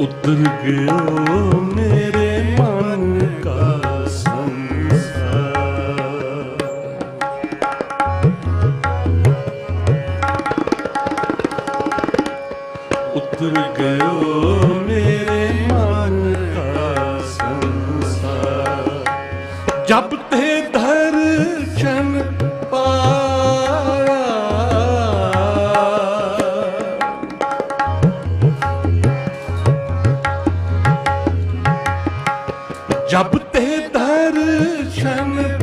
ਉਤਰ ਗਿਆ ਮੇਰੇ ਮਨ ਕਾ ਸੰਸਾਰ। ਉਤਰ ਗਿਆ ਮੇਰੇ ਮਨ ਕਾ ਸੰਸਾਰ। ਜਬ ਤੇ ਧਰ ਚੰਨ ਜਬ ਤੇ ਦਰਸ਼ਨ